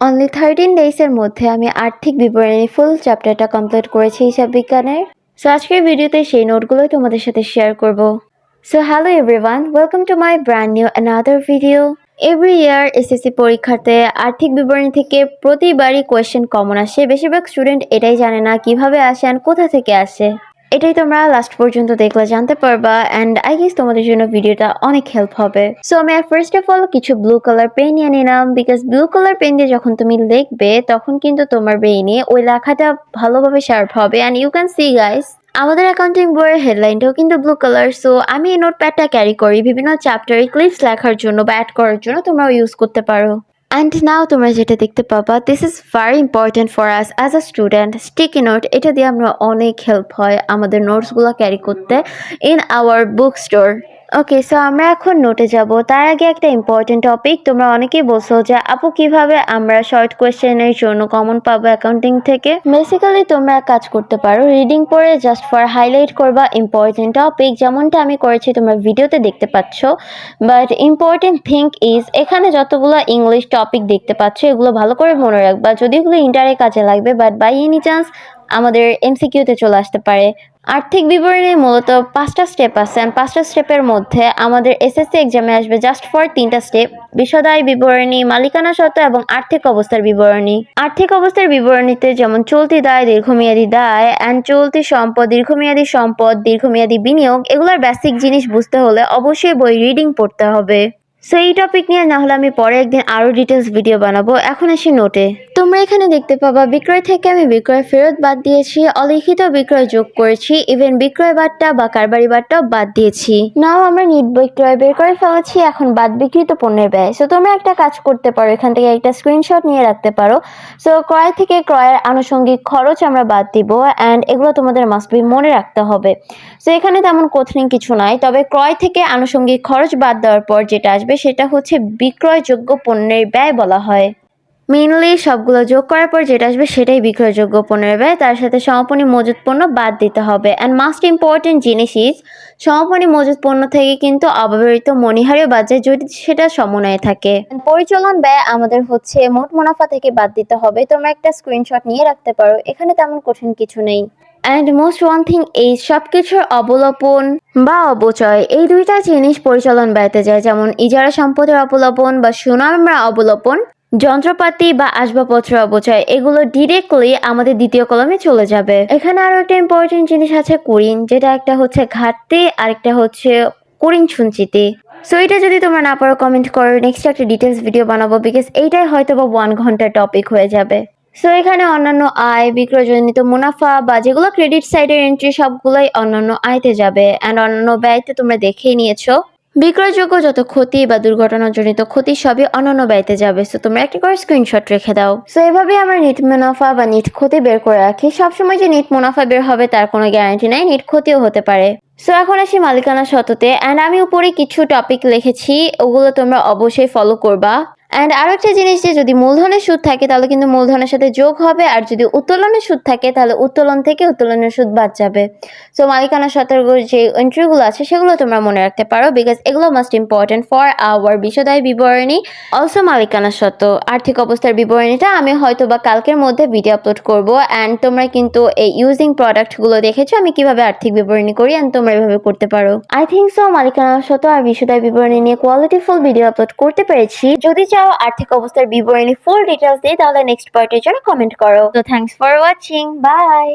Only thirteen ডেইসের মধ্যে আমি আর্থিক বিবরণী ফুল চ্যাপ্টারটা কমপ্লিট করেছি হিসাব বিজ্ঞানের। সো আজকের ভিডিওতে সেই নোটগুলোই তোমাদের সাথে শেয়ার করব। So hello everyone welcome to my brand new another video every year SSC পরীক্ষাতে আর্থিক বিবরণী থেকে প্রতিবারই কোয়েশ্চেন কমন আসে। বেশিরভাগ স্টুডেন্ট এটাই জানে না কীভাবে আসে অ্যান্ড কোথা থেকে আসে। এটাই তোমরা লাস্ট পর্যন্ত দেখলে, জানতে পারবা অ্যান্ড আই গেস তোমাদের জন্য ভিডিওটা অনেক হেল্প হবে। সো আমি ফার্স্ট অফ অল কিছু ব্লু কালার পেন নিয়ে নিলাম বিকজ ব্লু কালার পেন দিয়ে যখন তুমি লিখবে, তখন কিন্তু তোমার ব্রেইনে ওই লেখাটা ভালোভাবে শার্প হবে and you can see guys আমাদের অ্যাকাউন্টিং বইয়ের হেডলাইনটাও কিন্তু ব্লু কালার সো আমি এই নোটপ্যাডটা ক্যারি করি, বিভিন্ন চ্যাপ্টারে ক্লিপস লেখার জন্য বা অ্যাড করার জন্য তোমরাও ইউজ করতে পারো। অ্যান্ড নাও তোমরা যেটা দেখতে পাবা this is very important for us as a student sticky note এটা দিয়ে আমরা অনেক হেল্প হয় আমাদের নোটসগুলো ক্যারি করতে in our book store okay so আমরা এখন নোটে যাব। তার আগে একটা ইম্পর্টেন্ট টপিক তোমরা অনেকেই বলছো যে, আপু, কীভাবে আমরা শর্ট কোয়েশ্চেনের জন্য কমন পাবো অ্যাকাউন্টিং থেকে? বেসিক্যালি তোমরা কাজ করতে পারো। রিডিং পড়ে জাস্ট ফর হাইলাইট করবা ইম্পর্টেন্ট টপিক যেমনটা আমি করেছি তোমরা ভিডিওতে দেখতে পাচ্ছ। বাট ইম্পর্টেন্ট থিঙ্ক ইজ এখানে যতগুলো ইংলিশ টপিক দেখতে পাচ্ছ, এগুলো ভালো করে মনে রাখবা। যদি এগুলো ইন্টারে কাজে লাগবে বাট বাই এনি চান্স আমাদের এমসিকিউতে চলে আসতে পারে। আর্থিক বিবরণী মূলত পাঁচটা স্টেপ আছে। পাঁচটা স্টেপের মধ্যে আমাদের এসএসসি এক্সামে আসবে জাস্ট ফর তিনটা স্টেপ বিশদায় বিবরণী, মালিকানা সত্ত্ব এবং আর্থিক অবস্থার বিবরণী। আর্থিক অবস্থার বিবরণীতে যেমন চলতি দায়, দীর্ঘমেয়াদী দায় অ্যান্ড চলতি সম্পদ, দীর্ঘমেয়াদী সম্পদ, দীর্ঘমেয়াদী বিনিয়োগ, এগুলোর বেসিক জিনিস বুঝতে হলে অবশ্যই বই রিডিং পড়তে হবে। সো এই টপিক নিয়ে না হলে আমি পরে একদিন আরও ডিটেলস ভিডিও বানাবো। এখন আসি নোটে তোমরা এখানে দেখতে পাবা, বিক্রয় থেকে আমি বিক্রয় ফেরত বাদ দিয়েছি, অলিখিত বিক্রয় যোগ করেছি ইভেন বিক্রয় বাদটা বা কারবারি বাদটাও বাদ দিয়েছি। নাও আমরা নিট বিক্রয় বের করে ফেলেছি, এখন বাদ বিক্রিত পণ্যের ব্যয়। সো তোমরা একটা কাজ করতে পারো, এখান থেকে একটা স্ক্রিনশট নিয়ে রাখতে পারো। সো ক্রয় থেকে ক্রয়ের আনুষঙ্গিক খরচ আমরা বাদ দিব অ্যান্ড এগুলো তোমাদের মাস্ট বি মনে রাখতে হবে। সো এখানে তেমন কঠিন কিছু নাই, তবে ক্রয় থেকে আনুষঙ্গিক খরচ বাদ দেওয়ার পর যেটা আসবে সেটা হচ্ছে বিক্রয়যোগ্য পণ্যের ব্যয় বলা হয়। মেইনলি সবগুলো যোগ করার পর যেটা আসবে সেটাই বিক্রয়যোগ্য পণ্যের ব্যয়। তার সাথে সমাপনী মজুত পণ্য বাদ দিতে হবে। অ্যান্ড মাস্ট ইম্পর্টেন্ট জিনিস ইজ সমাপনী মজুত পণ্য থেকে কিন্তু অব্যবহৃত মনিহারিও বাদ যায় যদি সেটা সমন্বয়ে থাকে। পরিচালন ব্যয় আমাদের হচ্ছে মোট মুনাফা থেকে বাদ দিতে হবে। তোমরা একটা স্ক্রিনশট নিয়ে রাখতে পারো। এখানে তেমন কঠিন কিছু নেই। অ্যান্ড মোস্ট ওয়ান থিং এই সব কিছুর অবলোপন বা অবচয় এই দুইটা জিনিস পরিচালন ব্যয়তে যায়, যেমন ইজারা সম্পদের অবলম্বন বা সুনামরা অবলোপন যন্ত্রপাতি বা আসবাবপত্র অবচয় এগুলো ডিরেক্টলি আমাদের দ্বিতীয় কলমে চলে যাবে। এখানে আরও একটা ইম্পর্টেন্ট জিনিস আছে কুড়িন যেটা একটা হচ্ছে ঘাটতি আরেকটা হচ্ছে কুড়িন সঞ্চিতি। সো এটা যদি তোমরা না পারো কমেন্ট করো। নেক্সট একটা ডিটেলস ভিডিও বানাবো বিকজ এইটাই হয়তো বা ওয়ান ঘণ্টার টপিক হয়ে যাবে। সো এখানে অন্যান্য আয়, বিক্রয়জনিত মুনাফা বা যেগুলো ক্রেডিট সাইডের এন্ট্রি সবগুলোই অন্যান্য আয়তে যাবে অ্যান্ড অন্যান্য ব্যয়তে তোমরা দেখেই নিয়েছো। বিক্রয়যোগ্য যত ক্ষতি বা দুর্ঘটনাজনিত ক্ষতি সবই অনন্য ব্যয়তে যাবে সো তোমরা একটা করে স্ক্রিনশট রেখে দাও। সো এভাবে আমরা নিট মুনাফা বা নিট ক্ষতি বের করে রাখি। সবসময় যে নিট মুনাফা বের হবে তার কোনো গ্যারান্টি নাই, নিট ক্ষতিও হতে পারে। সো এখন আসি মালিকানা শততে অ্যান্ড আমি উপরে কিছু টপিক লিখেছি, ওগুলো তোমরা অবশ্যই ফলো করবা। অ্যান্ড আরও একটা জিনিস যে যদি মূলধনের সুদ থাকে, তাহলে কিন্তু মূলধনের সাথে যোগ হবে। আর যদি উত্তোলনের সুদ থাকে, তাহলে উত্তোলন থেকে উত্তোলনের সুদ বাদ যাবে। সো মালিকানা সতর্ক যে এন্ট্রিগুলো আছে, সেগুলো তোমরা মনে রাখতে পারো বিকজ এগুলো মাস্ট ইম্পর্টেন্ট ফর আওয়ার বিশদায় বিবরণী। অলসো মালিকানা সত্ত্ব, আর্থিক অবস্থার বিবরণীটা আমি হয়তো বা কালকের মধ্যে ভিডিও আপলোড করব। অ্যান্ড তোমরা কিন্তু এই ইউজিং প্রোডাক্টগুলো দেখেছ, আমি কীভাবে আর্থিক বিবরণী করি অ্যান্ড তোমরা এভাবে করতে পারো। আই থিঙ্ক সো মালিকানা সত্ত্ব আর বিশদায় বিবরণী নিয়ে কোয়ালিটিফুল ভিডিও আপলোড করতে পেরেছি। যদি চাও আর্থিক অবস্থার বিবরণী ফুল ডিটেলস দিয়ে তাহলে নেক্সট পার্টের জন্য কমেন্ট করো। তো থ্যাংকস ফর ওয়াচিং বাই